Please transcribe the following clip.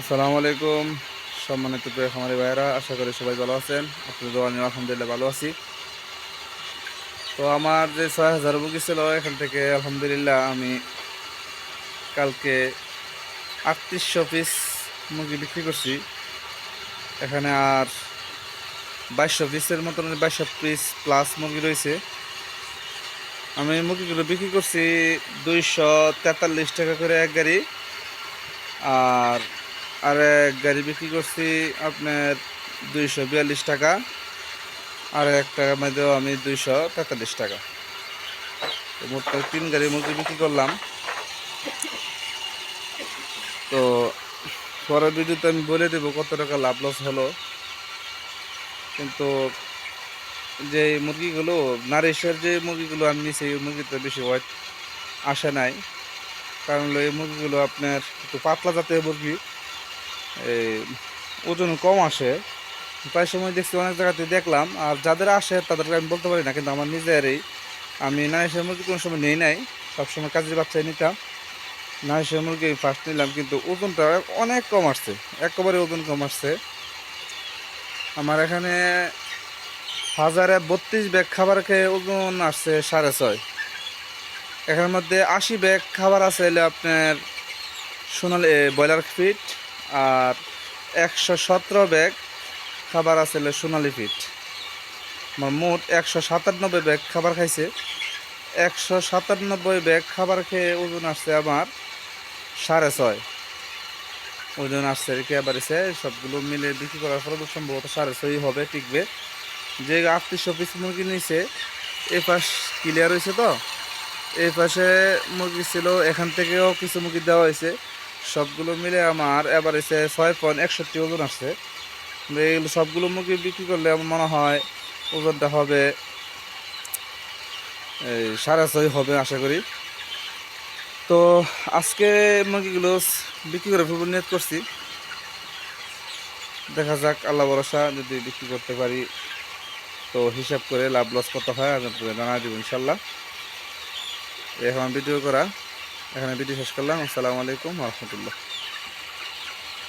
আসসালামু আলাইকুম। সম্মানিত প্রিয় খামারি ভাইয়েরা, আশা করি সবাই ভালো আছেন। আপনাদের নিয়ে আলহামদুলিল্লাহ ভালো আছি। তো আমার যে ছয় হাজার বুকি ছিল, এখান থেকে আলহামদুলিল্লাহ আমি কালকে আটত্রিশশো পিস মুরগি বিক্রি করছি। এখানে আর বাইশশো পিসের মতন বাইশশো পিস প্লাস মুরগি রয়েছে। আমি মুরগিগুলো বিক্রি করছি দুইশো তেতাল্লিশ টাকা করে এক গাড়ি। আর আর এক গাড়ি বিক্রি করছি আপনার দুইশো বিয়াল্লিশ টাকা, আর এক টাকার মধ্যেও আমি দুইশো তেতাল্লিশ টাকা। মোট তিন গাড়ি মুরগি বিক্রি করলাম। তো পরের ভিডিওতে আমি বলে দেবো কত টাকা লাভ লস হলো। কিন্তু যে মুরগিগুলো, নারিশের যে মুরগিগুলো আমি নিছি, এই মুরগিতে বেশি ওয়েট আসে নাই। কারণ এই মুরগিগুলো আপনার একটু পাতলা জাতীয় মুরগি। ওজন কম আসে। প্রায় সময় দেখছি অনেক জায়গাতে দেখলাম। আর যাদের আসে তাদেরকে আমি বলতে পারি না, কিন্তু আমার নিজেরই। আমি নাইশের মুরগি কোনো সময় নেই নাই, সবসময় কাজের বাচ্চায় নিতাম। নাইশের মুরগি ফার্স্ট নিলাম, কিন্তু ওজনটা অনেক কম আসছে, একেবারে ওজন কম আসছে। আমার এখানে হাজারে বত্রিশ ব্যাগ খাবার খেয়ে ওজন আসছে সাড়ে ছয়। এখানের মধ্যে আশি ব্যাগ খাবার আছে হলে আপনার সোনালি ব্রয়লার ফিট আর একশো সতেরো ব্যাগ খাবার আছে সোনালি ফিট আমার মোট একশো সাতানব্বই ব্যাগ খাবার খাইছে। একশো সাতানব্বই ব্যাগ খাবার খেয়ে ওজন আসছে আমার সাড়ে ছয়। ওজন আসছে রেখে এসে সবগুলো মিলে বিক্রি করার তো সম্ভবত সাড়ে ছয়ই হবে, টিকবে। যে আটত্রিশশো পিস মুরগি নিয়েছে এ পাশ ক্লিয়ার হয়েছে তো? এই পাশে মুরগি ছিল, এখান থেকেও কিছু মুরগি দেওয়া হয়েছে সবগুলো মিলে আমার এবার এসে ছয় পয়েন্ট একষট্টি ওজন আসছে এইগুলো সবগুলো মুরগি বিক্রি করলে আমার মনে হয় ওজনটা হবে এই সাড়ে ছয় হবে আশা করি। তো আজকে মুরগিগুলো বিক্রি করে ফেলব নিয়ত করছি। দেখা যাক, আল্লাহ ভরসা, যদি বিক্রি করতে পারি তো হিসাব করে লাভ লস কত হয়, আপনাদের জানা দেবো ইনশাল্লাহ এখন ভিডিও করা। এখানে ভিডিও শেষ করলাম। আসসালামু আলাইকুম রহমতুল্লাহ।